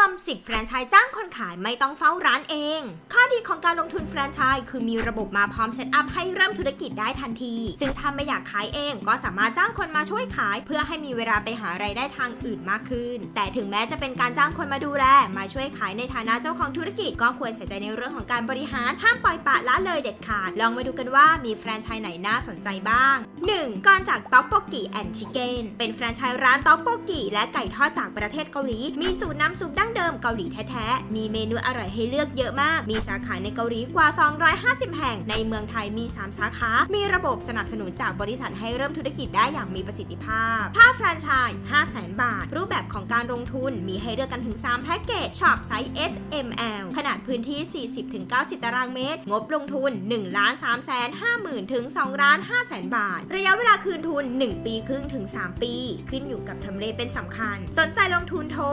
วม 10 แฟรนไชส์จ้างคนขายไม่ต้องเฝ้าร้านเอง ข้อดีของการลงทุนแฟรนไชส์คือมีระบบมาพร้อมเซตอัพให้เริ่มธุรกิจได้ทันทีจึงถ้าไม่อยากขายเองก็สามารถจ้างคนมาช่วยขาย เพื่อให้มีเวลาไปหารายได้ทางอื่นมากขึ้น แต่ถึงแม้จะเป็นการจ้างคนมาดูแล มาช่วยขายในฐานะเจ้าของธุรกิจก็ควรใส่ใจในเรื่องของการบริหารห้ามปล่อยปละละเลยเด็ดขาด ลองมาดูกันว่ามีแฟรนไชส์ไหนน่าสนใจบ้าง 1. ก่อนจากต๊อกโปกิแอนชิเกนเป็นแฟรนไชส์ร้านต๊อกโปกิและไก่ทอดจากประเทศเกาหลีมีสูตรน้ำซุปดั้งเดิมเกาหลีแท้ๆ มีเมนูอร่อยให้เลือกเยอะมาก มีสาขาในเกาหลีกว่า 250 แห่ง ในเมืองไทยมี 3 สาขา มีระบบสนับสนุนจากบริษัทให้เริ่มธุรกิจได้อย่างมีประสิทธิภาพ ค่าแฟรนไชส์500,000 บาท รูปแบบของการลงทุนมีให้เลือกกันถึง 3 แพ็กเกจ ช็อปไซส์ S M L ขนาดพื้นที่ 40-90 ตารางเมตร งบลงทุน1 3 5 0 0 0 0ถึง2ล้าน5แสนบาท ระยะเวลาคืนทุน 1 ปีครึ่งถึง 3 ปี ขึ้นอยู่กับทำเลเป็นสำคัญ สนใจลงทุนโทร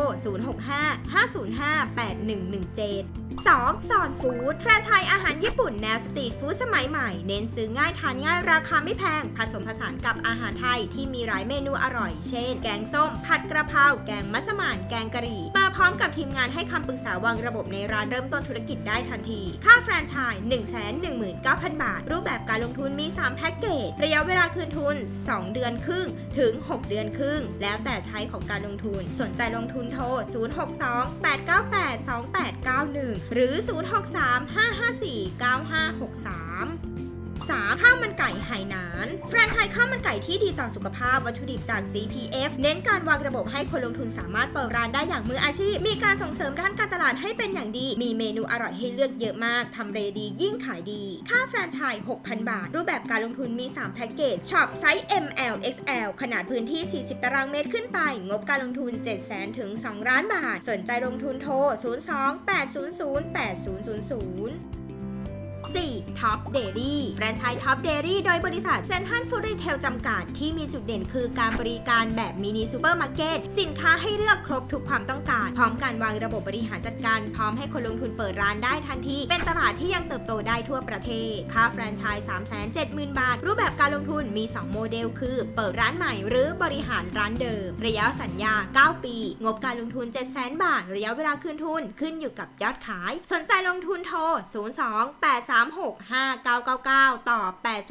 065 505 8117 2. ซอนฟู้ดแฟรนไชส์อาหารญี่ปุ่นแนวสตรีทฟู้ดสมัยใหม่ เน้นซื้อง่ายทานง่ายราคาไม่แพง ผสมผสานกับอาหารไทยที่มีหลายเมนูอร่อย เช่น แกงส้ม ผัดกระเพรา แกงมัสมั่นแกงกะหรี่ มาพร้อมกับทีมงานให้คำปรึกษาวางระบบในร้านเริ่มต้นธุรกิจได้ทันที ค่าแฟรนไชส์119,000 บาท รูปแบบการลงทุนมี 3 แพ็กเกจ ระยะเวลาคืนทุน 2 เดือนครึ่ง ถึง 6 เดือนครึ่ง แล้วแต่ไทยของการลงทุน สนใจลงทุนโทร2 8 9 8 2 8 9 1 หรือ 3ข้าวมันไก่ไหหนานแฟรนไชส์ข้าวมันไก่ที่ดีต่อสุขภาพวัตถุดิบจาก CPF เน้นการวางระบบให้คนลงทุนสามารถเปิดร้านได้อย่างมืออาชีพ มีการส่งเสริมด้านการตลาดให้เป็นอย่างดี มีเมนูอร่อยให้เลือกเยอะมากทำเลดียิ่งขายดี ค่าแฟรนไชส์6,000 บาท รูปแบบการลงทุนมี 3 แพ็กเกจช็อปไซส์ ML XL ขนาดพื้นที่ 40 ตารางเมตรขึ้นไป งบการลงทุน 700,000ถึง2ล้านบาท สนใจลงทุนโทร 02 800 8000 4. Top Dairy แฟรนไชส์ Top Dairy โดยบริษัทเซนทันฟู้ดรีเทลจำกัด ที่มีจุดเด่นคือการบริการแบบมินิซูเปอร์มาร์เก็ตสินค้าให้เลือกครบทุกความต้องการ พร้อมการวางระบบบริหารจัดการ พร้อมให้คนลงทุนเปิดร้านได้ทันที เป็นตลาดที่ยังเติบโตได้ทั่วประเทศ ค่าแฟรนไชส์370,000 บาท รูปแบบการลงทุนมี 2 โมเดล คือ เปิดร้านใหม่หรือบริหารร้านเดิม ระยะสัญญา 9 ปี งบการลงทุน 700,000 บาท ระยะเวลาคืนทุน ขึ้นอยู่กับยอดขาย สนใจลงทุนโทร 02 836 65999 ต่อ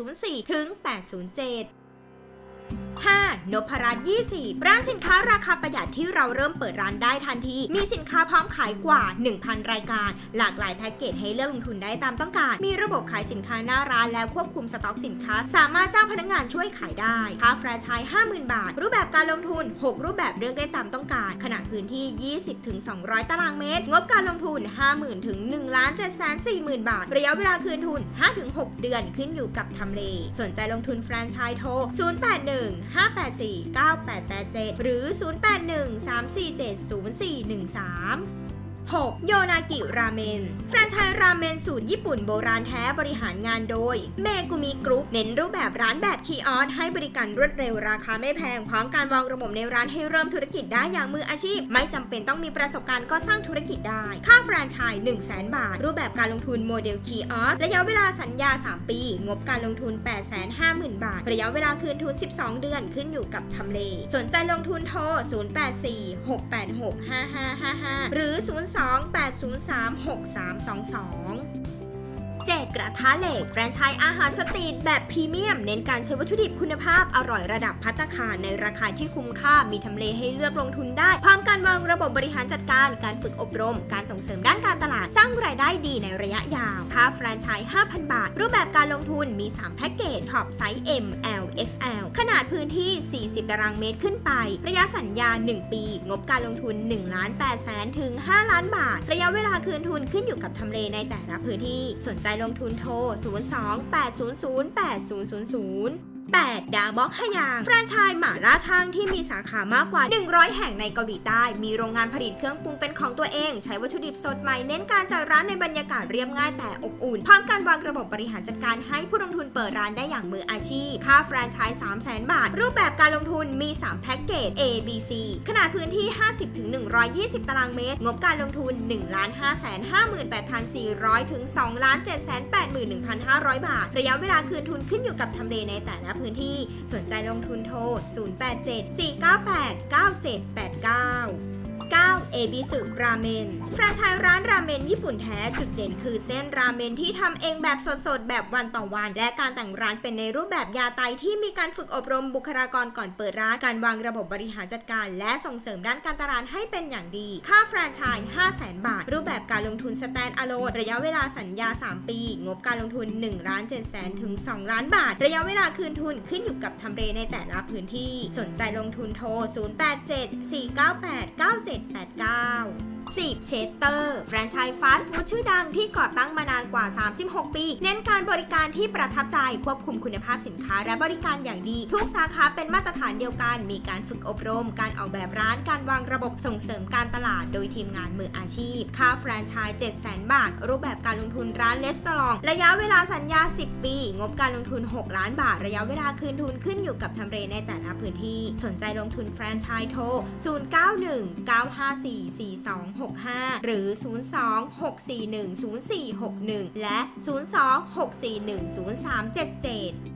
804 ถึง 807 5. นพรัตน์20 ร้านสินค้าราคาประหยัดที่เราเริ่มเปิดร้านได้ทันที มีสินค้าพร้อมขายกว่า 1,000 รายการ หลากหลายแพ็กเกจให้เลือกลงทุนได้ตามต้องการ มีระบบขายสินค้าหน้าร้านแล้วควบคุมสต็อกสินค้า สามารถจ้างพนักงานช่วยขายได้ ค่าแฟรนไชส์50,000 บาท รูปแบบการลงทุน 6 รูปแบบเลือกได้ตามต้องการ ขนาดพื้นที่ 20-200 ตารางเมตร งบการลงทุน 50,000ถึง1ล้าน740,000 บาท ระยะเวลาคืนทุน 5-6 เดือนขึ้นอยู่กับทำเล สนใจลงทุนแฟรนไชส์โทร 081 584 9887 หรือ 081 347 0413 6. โยนากิราเมน แฟรนไชส์ราเมนสูตรญี่ปุ่นโบราณแท้บริหารงานโดย เมกุมิกรุ๊ปเน้นรูปแบบร้านแบบคีออสให้บริการรวดเร็วราคาไม่แพง พร้อมการวางระบบในร้านให้เริ่มธุรกิจได้อย่างมืออาชีพ ไม่จำเป็นต้องมีประสบการณ์ก็สร้างธุรกิจได้ ค่าแฟรนไชส์1 0 0 0 0 0บาท รูปแบบการลงทุนโมเดลคีออสระยะเวลาสัญญา 3 ปี งบการลงทุน 850,000 บาท ระยะเวลาคืนทุน 12 เดือนขึ้นอยู่กับทำเล สนใจลงทุนโทร 084-686-5555 หรือ02-803-6322 7กระทะเหล็กแฟรนไชส์อาหารสตรีทแบบพรีเมียม เน้นการใช้วัตถุดิบคุณภาพอร่อยระดับพัตตาคารในราคาที่คุ้มค่ามีทำเลให้เลือกลงทุนได้พร้อมการวางระบบบริหารจัดการ การฝึกอบรม การส่งเสริมด้านการตลาดสร้างรายได้ดีในระยะยาว ค่าแฟรนไชส์5,000 บาท รูปแบบการลงทุนมี 3 แพ็กเกจท็อปไซส์ M L XL ขนาดพื้นที่ 40 ตารางเมตรขึ้นไป ระยะสัญญา 1 ปี งบการลงทุน1ล้าน8แสนถึง 5 ล้านบาท ระยะเวลาคืนทุนขึ้นอยู่กับทำเลในแต่ละพื้นที่ สนใจลงทุนโทร 02 800 8000 8 ดาวบ็อกฮยาง แฟรนไชส์หมาล่าช่างที่มีสาขามากกว่า 100 แห่งในเกาหลีใต้ มีโรงงานผลิตเครื่องปรุงเป็นของตัวเอง ใช้วัตถุดิบสดใหม่ เน้นการจัดร้านในบรรยากาศเรียบง่ายแต่อบอุ่น พร้อมการวางระบบบริหารจัดการให้ผู้ลงทุนเปิดร้านได้อย่างมืออาชีพ ค่าแฟรนไชส์300,000บาท รูปแบบการลงทุนมี 3 แพ็กเกจ A B C ขนาดพื้นที่ 50-120 ตารางเมตร งบการลงทุน 1 5 58,400 ถึง 2 781,500 บาท ระยะเวลาคืนทุนขึ้นอยู่กับทำเลในแต่ละพื้นที่สนใจลงทุนโทร 087 498 9789 9 เอบิสึราเมนแฟรนไชส์ร้านราเมนญี่ปุ่นแท้จุดเด่นคือเส้นราเมนที่ทำเองแบบสดๆ แบบวันต่อวัน และการแต่งร้านเป็นในรูปแบบยาไตที่มีการฝึกอบรมบุคลากรก่อนเปิดร้านการวางระบบบริหารจัดการ และส่งเสริมด้านการตลาดให้เป็นอย่างดี ค่าแฟรนไชส์500,000 บาท รูปแบบการลงทุนสแตนอะโลนระยะเวลาสัญญา 3 ปี งบการลงทุน1ล้าน7แสนถึง 2 ล้านบาท ระยะเวลาคืนทุนขึ้นอยู่กับทำเลในแต่ละพื้นที่ สนใจลงทุนโทร 08749897 789 10 เชสเตอร์แฟรนไชส์ฟาสต์ฟู้ดชื่อดังที่ก่อตั้งมานานกว่า 36 ปี เน้นการบริการที่ประทับใจควบคุมคุณภาพสินค้าและบริการอย่างดี ทุกสาขาเป็นมาตรฐานเดียวกัน มีการฝึกอบรม การออกแบบร้านการวางระบบส่งเสริมการตลาด โดยทีมงานมืออาชีพ ค่าแฟรนไชส์700,000 บาท รูปแบบการลงทุนร้านเลสตอรอง ระยะเวลาสัญญา 10 ปี งบการลงทุน 6 ล้านบาท ระยะเวลาคืนทุนขึ้นอยู่กับทำเลในแต่ละพื้นที่ สนใจลงทุนแฟรนไชส์โทร0265 หรือ 02-641-0461 และ 02-641-0377